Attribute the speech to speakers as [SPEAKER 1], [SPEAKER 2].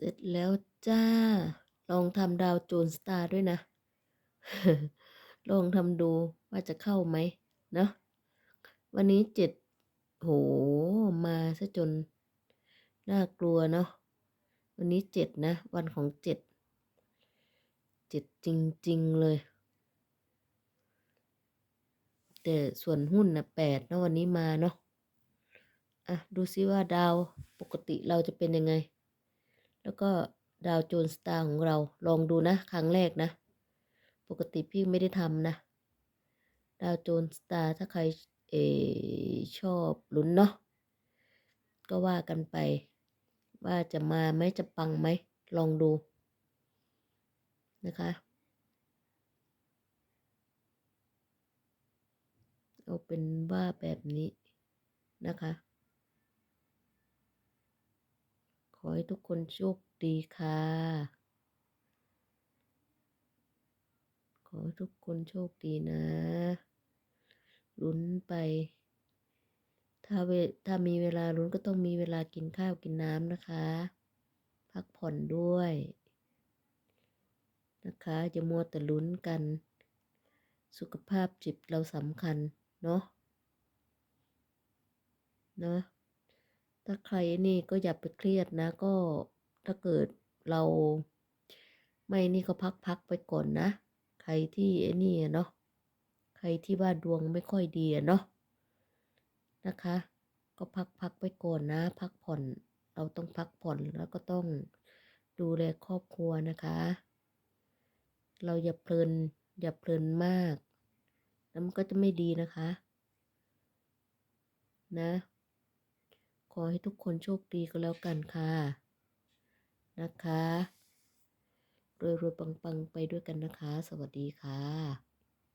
[SPEAKER 1] เสร็จแล้วจ้า ลองทำดาวโจนสตาร์ด้วยนะ ลองทำดูว่าจะเข้าไหมเนาะวันนี้เจ็ดโหมาซะจน น่ากลัวเนาะวันนี้เจ็ดนะ วันของเจ็ดเจ็ดจริง ๆ เลย แต่ส่วนหุ้นนะแปดนะวันนี้มาเนาะอะ ดูซิว่าดาวปกติเราจะเป็นยังไง แล้วก็ดาวโจนสตาร์ของเราลองดูนะ ครั้งแรกนะ ปกติพี่ไม่ได้ทำนะ ดาวโจนสตาร์ถ้าใครเอชอบลุ้นเนาะก็ว่ากันไป ว่าจะมาไหมจะปังไหม ลองดูนะคะ เอาเป็นว่าแบบนี้นะคะ ขอให้ทุกคนโชคดีค่ะ ขอให้ทุกคนโชคดีนะลุ้นไป ถ้าเวถ้ามีเวลาลุ้นก็ต้องมีเวลากินข้าวกินน้ำนะคะ พักผ่อนด้วย นะคะอย่ามัวแต่ลุ้นกัน สุขภาพจิตเราสำคัญ เนาะเนาะ ถ้าใครนี่ก็อย่าไปเครียดนะ ก็ถ้าเกิดเราไม่นี่ก็พักๆไปก่อนนะ ใครที่ไอ้นี่เนาะใครที่ว่าดวงไม่ค่อยดีเนาะนะคะ ก็พักๆไปก่อนนะ พักผ่อนเราต้องพักผ่อนแล้วก็ต้องดูแลครอบครัวนะคะ เราอย่าเพลินอย่าเพลินมาก แล้วมันก็จะไม่ดีนะคะ นะ อให้ทุกคนโชคดีก็แล้วกันค่ะ นะคะรวยๆปังๆ ไปด้วยกันนะคะ สวัสดีค่ะ